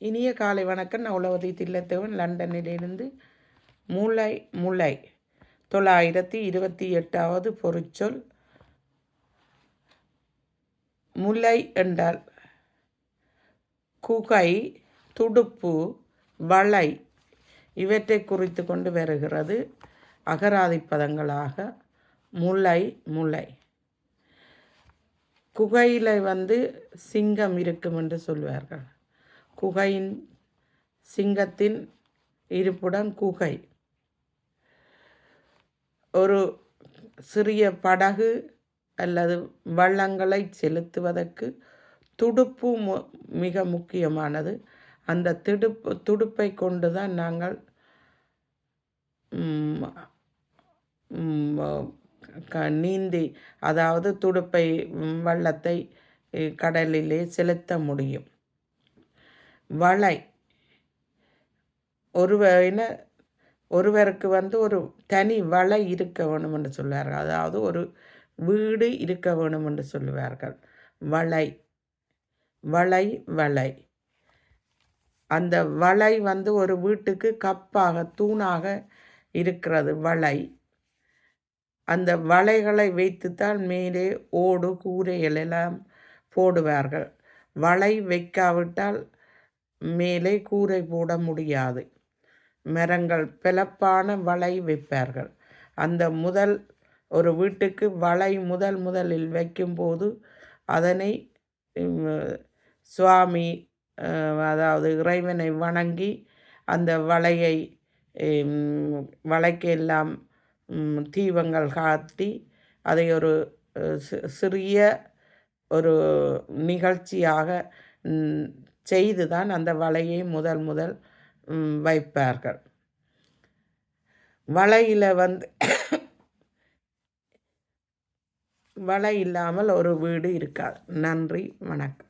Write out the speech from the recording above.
இனிய காலை வணக்கம். நான் உளவதி தில்லத்தேவன். லண்டனிலிருந்து முளை முளை தொள்ளாயிரத்தி இருபத்தி எட்டாவது பொருச்சொல். முல்லை என்றால் குகை துடுப்பு வளை இவற்றை குறித்து கொண்டு வருகிறது அகராதி பதங்களாக முல்லை முல்லை குகையில் வந்து சிங்கம் இருக்கும் என்று சொல்வார்கள். குகையின் சிங்கத்தின் இருப்பிடம் குகை. ஒரு சிறிய படகு அல்லது வள்ளங்களை செலுத்துவதற்கு துடுப்பு மிக முக்கியமானது. அந்த துடுப்பு துடுப்பை கொண்டு தான் நாங்கள் க- நீந்தி அதாவது துடுப்பை வள்ளத்தை கடலிலே செலுத்த முடியும். வலை. என்ன? ஒருவருக்கு வந்து ஒரு தனி வலை இருக்க வேணும் என்று சொல்வார்கள். அதாவது ஒரு வீடு இருக்க வேணும் என்று சொல்லுவார்கள் வலை. வலை வலை. அந்த வலை வந்து ஒரு வீட்டுக்கு கப்பாக தூணாக இருக்கிறது. வலை. அந்த வலைகளை வைத்துத்தான் மேலே ஓடு கூரைகள் எல்லாம் போடுவார்கள். வலை வைக்காவிட்டால் மேலே கூரை போட முடியாது. மரங்கள் பிளப்பான வலை வைப்பார்கள். அந்த முதல் ஒரு வீட்டுக்கு வலை முதல் முதலில் வைக்கும்போது அதனை சுவாமி அதாவது இறைவனை வணங்கி அந்த வலையை வலைக்கெல்லாம் தீபங்கள் காட்டி அதை ஒரு சிறிய ஒரு நிகழ்ச்சியாக செய்து தான் அந்த வலையை முதல் முதல் வைப்பார்கள். வலையில் வந்து வலை இல்லாமல் ஒரு வீடு இருக்காது. நன்றி வணக்கம்.